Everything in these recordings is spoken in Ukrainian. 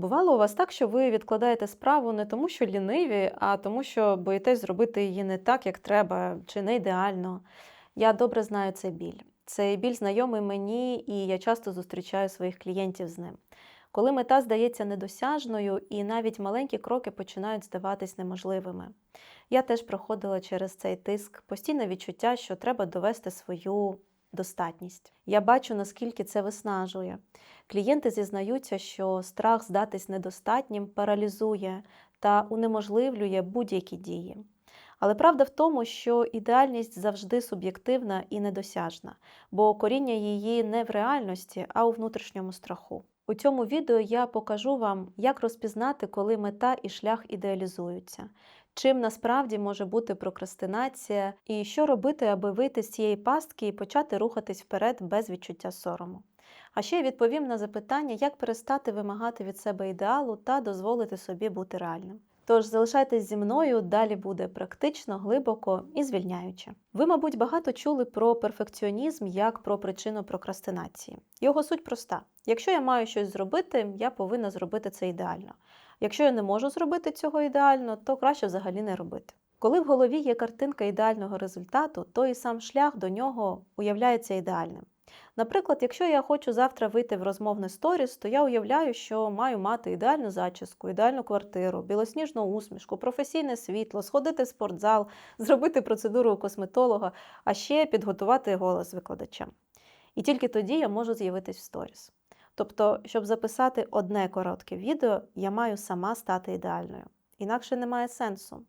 Бувало у вас так, що ви відкладаєте справу не тому, що ліниві, а тому, що боїтесь зробити її не так, як треба, чи не ідеально. Я добре знаю цей біль. Цей біль знайомий мені, і я часто зустрічаю своїх клієнтів з ним. Коли мета здається недосяжною, і навіть маленькі кроки починають здаватись неможливими. Я теж проходила через цей тиск, постійне відчуття, що треба довести свою достатність. Я бачу, наскільки це виснажує. Клієнти зізнаються, що страх здатись недостатнім паралізує та унеможливлює будь-які дії. Але правда в тому, що ідеальність завжди суб'єктивна і недосяжна, бо коріння її не в реальності, а у внутрішньому страху. У цьому відео я покажу вам, як розпізнати, коли мета і шлях ідеалізуються, чим насправді може бути прокрастинація, і що робити, аби вийти з цієї пастки і почати рухатись вперед без відчуття сорому. А ще відповім на запитання, як перестати вимагати від себе ідеалу та дозволити собі бути реальним. Тож залишайтесь зі мною, далі буде практично, глибоко і звільняюче. Ви, мабуть, багато чули про перфекціонізм як про причину прокрастинації. Його суть проста: якщо я маю щось зробити, я повинна зробити це ідеально. Якщо я не можу зробити цього ідеально, то краще взагалі не робити. Коли в голові є картинка ідеального результату, то і сам шлях до нього уявляється ідеальним. Наприклад, якщо я хочу завтра вийти в розмовне сторіс, то я уявляю, що маю мати ідеальну зачіску, ідеальну квартиру, білосніжну усмішку, професійне світло, сходити в спортзал, зробити процедуру у косметолога, а ще підготувати голос викладачам. І тільки тоді я можу з'явитись в сторіс. Тобто, щоб записати одне коротке відео, я маю сама стати ідеальною. Інакше немає сенсу.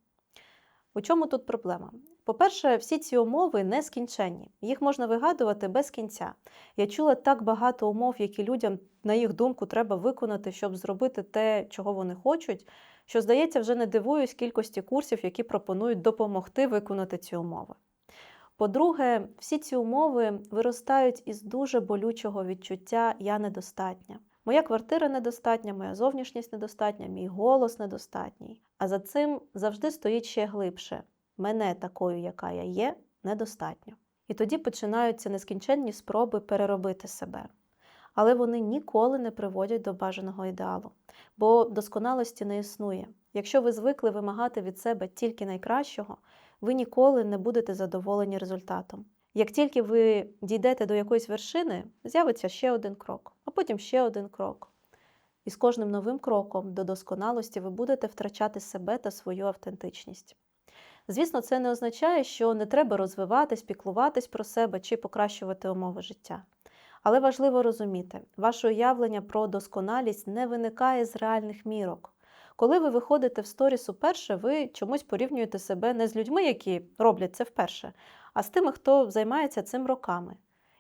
У чому тут проблема? По-перше, всі ці умови нескінченні, їх можна вигадувати без кінця. Я чула так багато умов, які людям, на їх думку, треба виконати, щоб зробити те, чого вони хочуть, що, здається, вже не дивуюсь кількості курсів, які пропонують допомогти виконати ці умови. По-друге, всі ці умови виростають із дуже болючого відчуття Я недостатня. Моя квартира недостатня, моя зовнішність недостатня, мій голос недостатній. А за цим завжди стоїть ще глибше мене такою, яка я є, недостатньо. І тоді починаються нескінченні спроби переробити себе. Але вони ніколи не приводять до бажаного ідеалу, бо досконалості не існує. Якщо ви звикли вимагати від себе тільки найкращого, ви ніколи не будете задоволені результатом. Як тільки ви дійдете до якоїсь вершини, з'явиться ще один крок, а потім ще один крок. І з кожним новим кроком до досконалості ви будете втрачати себе та свою автентичність. Звісно, це не означає, що не треба розвиватись, піклуватись про себе чи покращувати умови життя. Але важливо розуміти, ваше уявлення про досконалість не виникає з реальних мірок. Коли ви виходите в сторіс уперше, ви чомусь порівнюєте себе не з людьми, які роблять це вперше, а з тими, хто займається цим роками.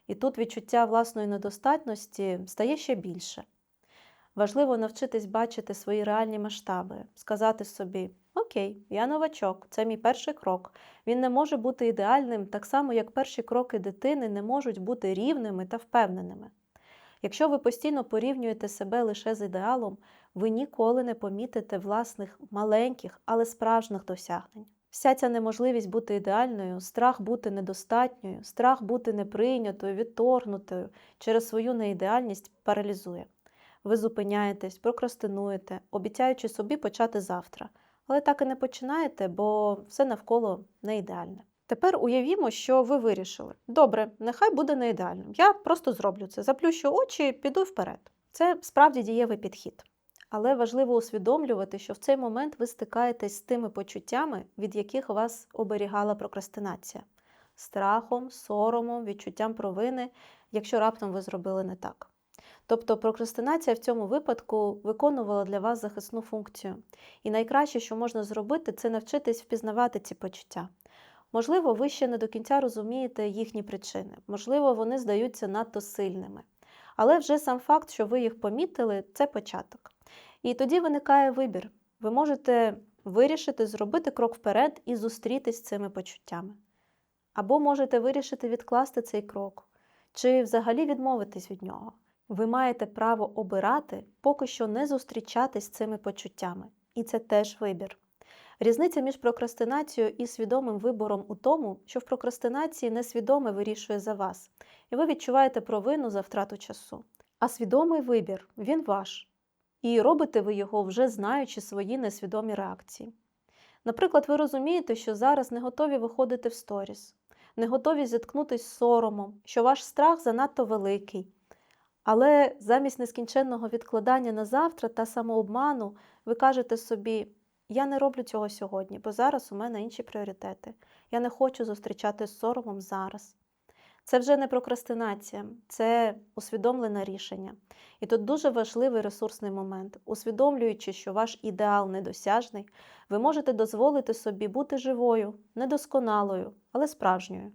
І тут відчуття власної недостатності стає ще більше. Важливо навчитись бачити свої реальні масштаби, сказати собі: Окей, я новачок, це мій перший крок. Він не може бути ідеальним, так само, як перші кроки дитини не можуть бути рівними та впевненими. Якщо ви постійно порівнюєте себе лише з ідеалом, ви ніколи не помітите власних маленьких, але справжніх досягнень. Вся ця неможливість бути ідеальною, страх бути недостатньою, страх бути неприйнятою, відторгнутою через свою неідеальність паралізує. Ви зупиняєтесь, прокрастинуєте, обіцяючи собі почати завтра, але так і не починаєте, бо все навколо не ідеальне. Тепер уявімо, що ви вирішили. Добре, нехай буде не ідеальним. Я просто зроблю це, заплющу очі, піду вперед. Це справді дієвий підхід. Але важливо усвідомлювати, що в цей момент ви стикаєтесь з тими почуттями, від яких вас оберігала прокрастинація страхом, соромом, відчуттям провини, якщо раптом ви зробили не так. Тобто прокрастинація в цьому випадку виконувала для вас захисну функцію. І найкраще, що можна зробити, це навчитись впізнавати ці почуття. Можливо, ви ще не до кінця розумієте їхні причини, можливо, вони здаються надто сильними. Але вже сам факт, що ви їх помітили, це початок. І тоді виникає вибір. Ви можете вирішити зробити крок вперед і зустрітись з цими почуттями. Або можете вирішити відкласти цей крок, чи взагалі відмовитись від нього. Ви маєте право обирати, поки що не зустрічатись з цими почуттями. І це теж вибір. Різниця між прокрастинацією і свідомим вибором у тому, що в прокрастинації несвідоме вирішує за вас, і ви відчуваєте провину за втрату часу. А свідомий вибір він ваш. І робите ви його вже знаючи свої несвідомі реакції. Наприклад, ви розумієте, що зараз не готові виходити в сторіс, не готові зіткнутися з соромом, що ваш страх занадто великий. Але замість нескінченного відкладання на завтра та самообману ви кажете собі: я не роблю цього сьогодні, бо зараз у мене інші пріоритети. Я не хочу зустрічати з соромом зараз. Це вже не прокрастинація, це усвідомлене рішення. І тут дуже важливий ресурсний момент. Усвідомлюючи, що ваш ідеал недосяжний, ви можете дозволити собі бути живою, недосконалою, але справжньою.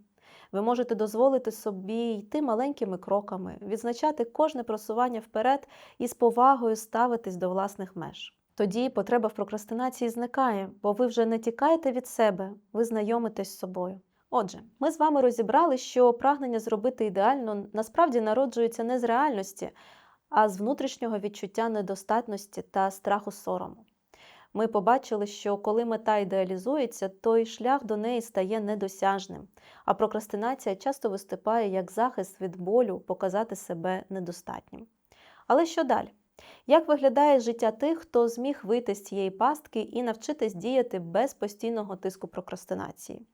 Ви можете дозволити собі йти маленькими кроками, відзначати кожне просування вперед і з повагою ставитись до власних меж. Тоді потреба в прокрастинації зникає, бо ви вже не тікаєте від себе, ви знайомитесь з собою. Отже, ми з вами розібрали, що прагнення зробити ідеально насправді народжується не з реальності, а з внутрішнього відчуття недостатності та страху сорому. Ми побачили, що коли мета ідеалізується, то й шлях до неї стає недосяжним, а прокрастинація часто виступає як захист від болю показати себе недостатнім. Але що далі? Як виглядає життя тих, хто зміг вийти з цієї пастки і навчитись діяти без постійного тиску прокрастинації?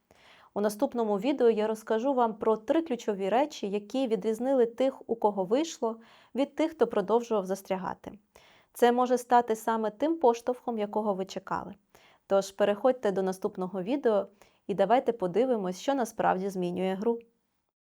У наступному відео я розкажу вам про три ключові речі, які відрізнили тих, у кого вийшло, від тих, хто продовжував застрягати. Це може стати саме тим поштовхом, якого ви чекали. Тож переходьте до наступного відео і давайте подивимось, що насправді змінює гру.